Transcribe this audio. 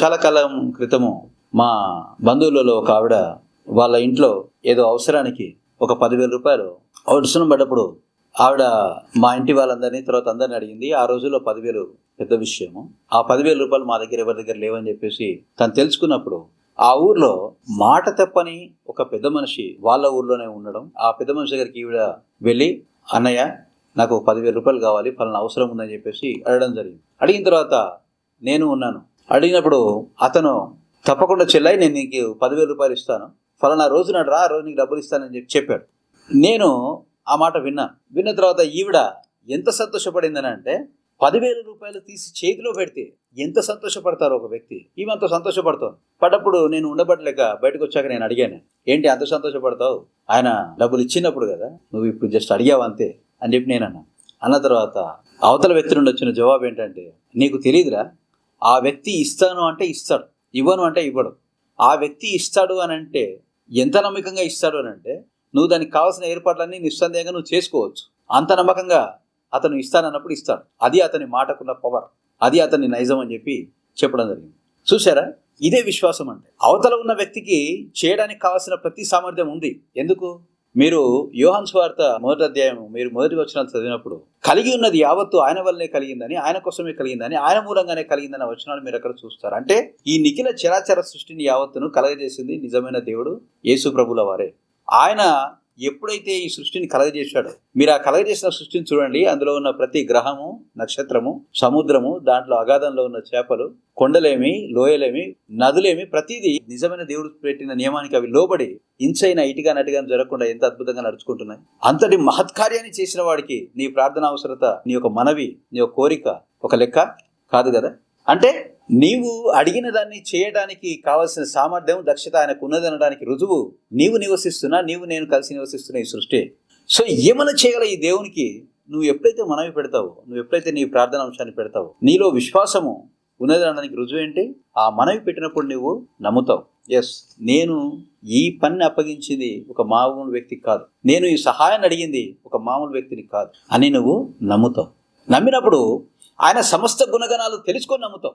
చాలా కాలం క్రితము మా బంధువులలో ఒక ఆవిడ వాళ్ళ ఇంట్లో ఏదో అవసరానికి ఒక పదివేల రూపాయలు అవసరం పడ్డప్పుడు ఆవిడ మా ఇంటి వాళ్ళందరినీ తర్వాత అందరిని అడిగింది ఆ రోజుల్లో పదివేలు పెద్ద విషయము. ఆ పదివేల రూపాయలు మా దగ్గర ఎవరి దగ్గర లేవని చెప్పేసి తను తెలుసుకున్నప్పుడు ఆ ఊర్లో మాట తప్పని ఒక పెద్ద మనిషి వాళ్ళ ఊర్లోనే ఉండడం. ఆ పెద్ద మనిషి దగ్గరికి ఈవిడ వెళ్ళి అన్నయ్య నాకు పదివేల రూపాయలు కావాలి ఫలానా అవసరం ఉందని చెప్పేసి అడగడం జరిగింది. అడిగిన తర్వాత నేను ఉన్నాను. అడిగినప్పుడు అతను తప్పకుండా చెల్లాయి నేను నీకు పదివేల రూపాయలు ఇస్తాను. ఫలానా రోజు నాడు రా రోజు నీకు డబ్బులు ఇస్తానని చెప్పి చెప్పాడు. నేను ఆ మాట విన్నాను. విన్న తర్వాత ఈవిడ ఎంత సంతోషపడిందని అంటే పదివేల రూపాయలు తీసి చేతిలో పెడితే ఎంత సంతోషపడతారో ఒక వ్యక్తి? ఈమె అంత సంతోషపడతాను పడ్డప్పుడు నేను ఉండబట్టలేక బయటకు వచ్చాక నేను అడిగాను. ఏంటి అంత సంతోషపడతావు? ఆయన డబ్బులు ఇచ్చినప్పుడు కదా నువ్వు ఇప్పుడు జస్ట్ అడిగావు అంతే? అని చెప్పి నేను అన్నా అన్న తర్వాత అవతల వ్యక్తి నుండి వచ్చిన జవాబు ఏంటంటే నీకు తెలియదురా ఆ వ్యక్తి ఇస్తాను అంటే ఇస్తాడు ఇవ్వను అంటే ఇవ్వడు. ఆ వ్యక్తి ఇస్తాడు అని అంటే ఎంత నమ్మకంగా ఇస్తాడు అని అంటే నువ్వు దానికి కావాల్సిన ఏర్పాట్లన్నీ నిస్సందేహంగా నువ్వు చేసుకోవచ్చు. అంత నమ్మకంగా అతను ఇస్తానన్నప్పుడు ఇస్తాడు. అది అతని మాటకున్న పవర్. అది అతని నైజం అని చెప్పి చెప్పడం జరిగింది. చూసారా ఇదే విశ్వాసం అంటే. అవతల ఉన్న వ్యక్తికి చేయడానికి కావాల్సిన ప్రతి సామర్థ్యం ఉంది. ఎందుకు? మీరు యోహన్ స్వార్త మొదటి అధ్యాయం మీరు మొదటి వచనాలు చదివినప్పుడు కలిగి ఉన్నది యావత్తు ఆయన వల్లనే కలిగిందని ఆయన కోసమే కలిగిందని ఆయన మూలంగానే కలిగిందన్న వచనాలు మీరు అక్కడ చూస్తారు? అంటే ఈ నిఖిల చరాచర సృష్టిని యావత్తును కలగజేసింది నిజమైన దేవుడు యేసు ప్రభుల వారే. ఆయన ఎప్పుడైతే ఈ సృష్టిని కలగజేశాడో మీరు ఆ కలగజేసిన సృష్టిని చూడండి. అందులో ఉన్న ప్రతి గ్రహము నక్షత్రము సముద్రము దాంట్లో అగాధంలో ఉన్న చేపలు కొండలేమి లోయలేమి నదులేమి ప్రతిదీ నిజమైన దేవుడు పెట్టిన నియమానికి అవి లోబడి ఇంచైన ఇటుగా నటుగా జరగకుండా ఎంత అద్భుతంగా నడుచుకుంటున్నాయి. అంతటి మహత్కార్యాన్ని చేసిన వాడికి నీ ప్రార్థన అవసరత నీ యొక్క మనవి నీ యొక్క కోరిక ఒక లెక్క? కాదు కదా? అంటే నీవు అడిగిన దాన్ని చేయడానికి కావలసిన సామర్థ్యం దక్షత ఆయనకు ఉన్నదనడానికి రుజువు నీవు నివసిస్తున్నా నీవు నేను కలిసి నివసిస్తున్న ఈ సృష్టి. సో ఏమైనా చేయగల ఈ దేవునికి నువ్వు ఎప్పుడైతే మనవి పెడతావో నువ్వు ఎప్పుడైతే నీ ప్రార్థన అంశాన్ని పెడతావో నీలో విశ్వాసము ఉన్నదనడానికి రుజువు ఏంటి? ఆ మనవి పెట్టినప్పుడు నువ్వు నమ్ముతావు. ఎస్ నేను ఈ పని అప్పగించింది ఒక మామూలు వ్యక్తికి కాదు. నేను ఈ సహాయాన్ని అడిగింది ఒక మామూలు వ్యక్తిని కాదు అని నువ్వు నమ్ముతావు. నమ్మినప్పుడు ఆయన సమస్త గుణగణాలు తెలుసుకొని నమ్ముతాం.